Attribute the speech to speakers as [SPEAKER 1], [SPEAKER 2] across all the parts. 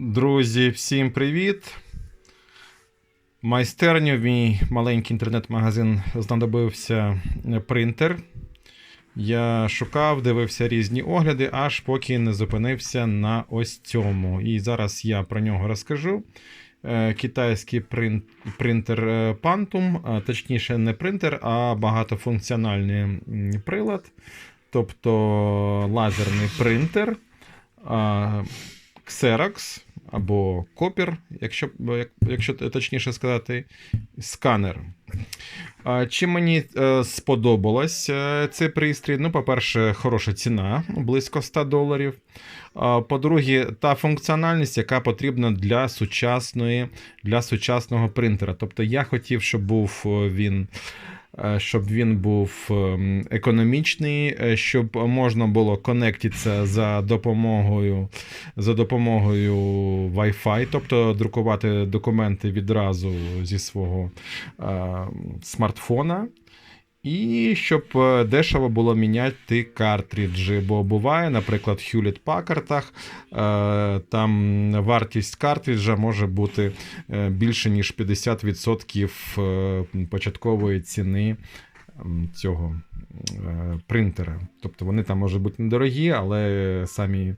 [SPEAKER 1] Друзі, всім привіт! Майстерню в мій маленький інтернет-магазин знадобився принтер. Я шукав, дивився різні огляди, аж поки не зупинився на ось цьому. І зараз я про нього розкажу. Е, Китайський прин- принтер е, Pantum, точніше, не принтер, а багатофункціональний прилад, тобто лазерний принтер. Xerox або Copper, якщо, якщо точніше сказати, сканер. А, Чим мені е, сподобалось е, цей пристрій? Ну, по-перше, хороша ціна, близько 100 доларів. По-друге, та функціональність, яка потрібна для сучасної, для сучасного принтера. Тобто я хотів, щоб був е, він. Е, Щоб він був ем, економічний, е, щоб можна було конектитися за допомогою за допомогою Wi-Fi, тобто друкувати документи відразу зі свого е, смартфона. І щоб е, дешево було міняти картриджі. Бо буває, наприклад, в Hewlett Packard е, там вартість картриджа може бути е, більше, ніж 50% е, початкової ціни цього принтера. Тобто вони там можуть бути недорогі, але самі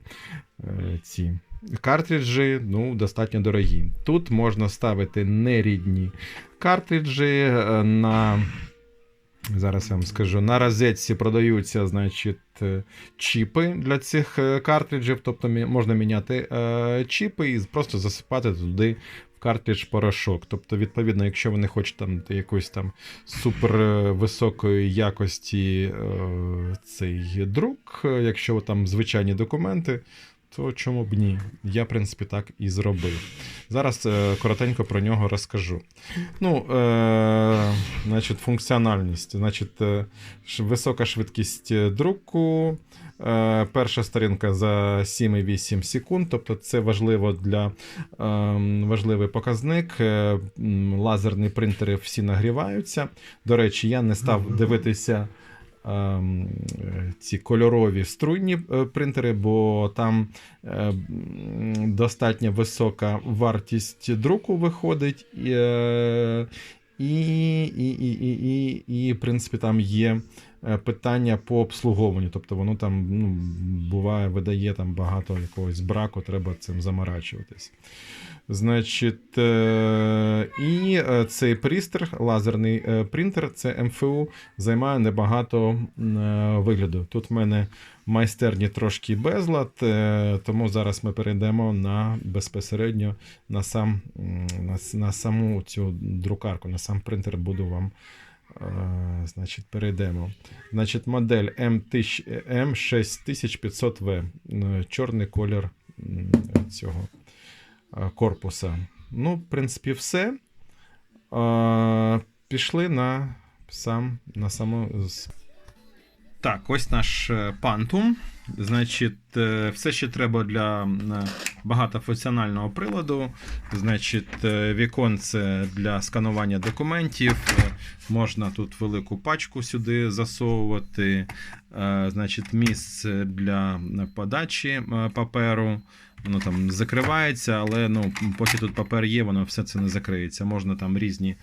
[SPEAKER 1] ці картриджі ну, достатньо дорогі. Тут можна ставити нерідні картриджі на. Зараз я вам скажу, на розетці продаються значить, е, чіпи для цих е, картриджів, тобто можна міняти е, чіпи і просто засипати туди в картридж порошок. Тобто, відповідно, якщо ви не хочете там якоїсь там супер е, високої якості цей друк, якщо там звичайні документи, то чому б ні? Я, в принципі, так і зробив. Зараз е, коротенько про нього розкажу. Ну, е, значить, функціональність. Значить, е, висока швидкість е, друку. Е, перша сторінка за 7,8 секунд, тобто це важливо для е, важливий показник. Е, лазерні принтери всі нагріваються. До речі, я не став дивитися. Ем, Ці кольорові струйні е, принтери, бо там е, достатньо висока вартість друку виходить, і, е, і, і, і, і, і, і, в принципі, там є питання по обслуговуванню. Тобто воно там ну, буває, видає там багато якогось браку, треба цим заморачуватись. Значить, е, і е, цей пристрій, лазерний е, принтер, це МФУ, займає небагато е, вигляду. Тут в мене майстерні трошки безлад, е, тому зараз ми перейдемо на безпосередньо на, сам, на, на саму цю друкарку, на сам принтер буду вам. Е, Значить, перейдемо. Значить, модель M6500V. е, Чорний колір цього е, корпуса. Ну, в принципі, все. Пішли на сам на саму. Так, ось наш Phantom. Значить, все ще треба для багатофункціонального приладу. Значить, віконце для сканування документів. Можна тут велику пачку сюди засовувати. Е, Значить, місце для подачі е, паперу. Воно там закривається, але ну, поки тут папер є, воно все це не закриється. Можна там різні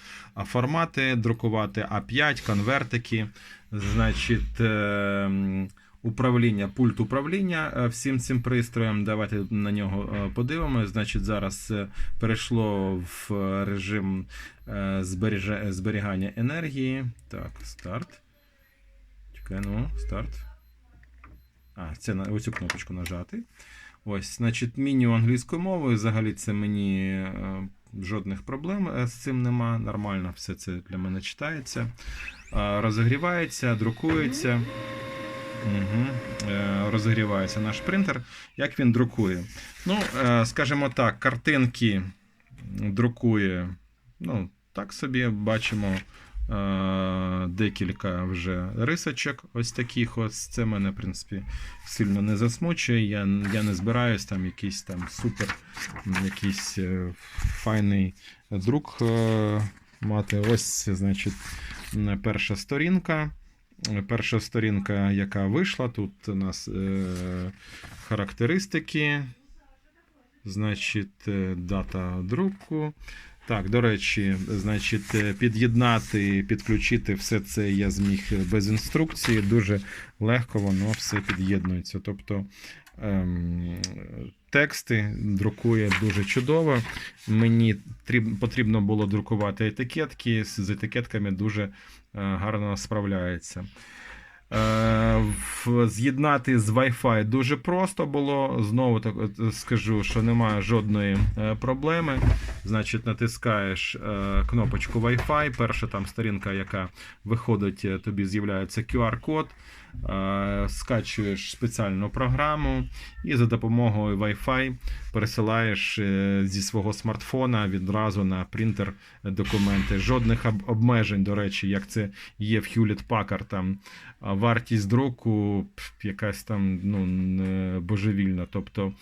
[SPEAKER 1] формати друкувати, А5, конвертики. Значить, е, управління, пульт управління е, всім цим пристроєм. Давайте на нього е, подивимося. Значить, зараз е, перейшло в режим зберігання енергії. Так, старт. Чекай, ну, старт. А, це на оцю кнопочку нажати. Ось, значить, меню англійською мовою. Взагалі це мені жодних проблем з цим нема. Нормально все це для мене читається. Розігрівається, друкується. Угу. Розігрівається наш принтер. Як він друкує? Ну, е, скажімо так, картинки друкує. Ну, так собі бачимо е, декілька вже рисочок. Ось таких. Ось це мене, в принципі, сильно не засмучує. Я, я не збираюсь там якийсь там супер, якийсь файний друк мати. Ось, значить, перша сторінка. Перша сторінка, яка вийшла, тут у нас е, характеристики. Значить, е, дата друку. Так, до речі, значить, е, під'єднати, підключити все це я зміг без інструкції. Дуже легко воно все під'єднується. Тобто ем, тексти друкує дуже чудово. Мені потрібно було друкувати етикетки. З етикетками дуже е, гарно справляється. Е, З'єднати з Wi-Fi дуже просто було. Знову так скажу, що немає жодної е, проблеми. Значить, натискаєш кнопочку Wi-Fi. Перша там сторінка, яка виходить, тобі з'являється QR-код. Е, Скачуєш спеціальну програму і за допомогою Wi-Fi пересилаєш е, зі свого смартфона відразу на принтер документи. Жодних обмежень, до речі, як це є в Hewlett Packard. Там вартість друку якась там ну, божевільна. Тобто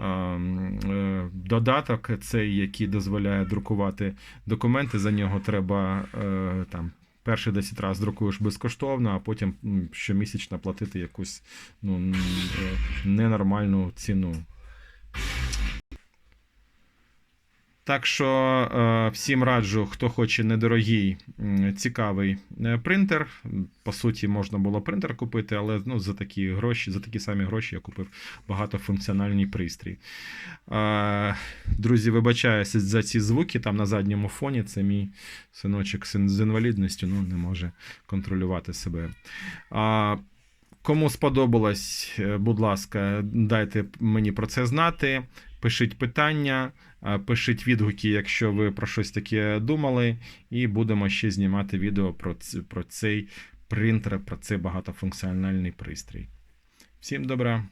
[SPEAKER 1] е, додаток, цей, який дозволяє друкувати документи, за нього треба там. Перші 10 разів друкуєш безкоштовно, а потім щомісячно платити якусь ну, е, ненормальну ціну. Так що е, всім раджу, хто хоче недорогий, цікавий е, принтер. По суті, можна було принтер купити, але ну, за такі гроші, за такі самі гроші я купив багатофункціональний пристрій. Е, друзі, вибачаюся за ці звуки там на задньому фоні. Це мій синочок з інвалідністю, ну не може контролювати себе. Кому сподобалось, будь ласка, дайте мені про це знати. Пишіть питання, пишіть відгуки, якщо ви про щось таке думали, і будемо ще знімати відео про, про цей принтер, про цей багатофункціональний пристрій. Всім добра!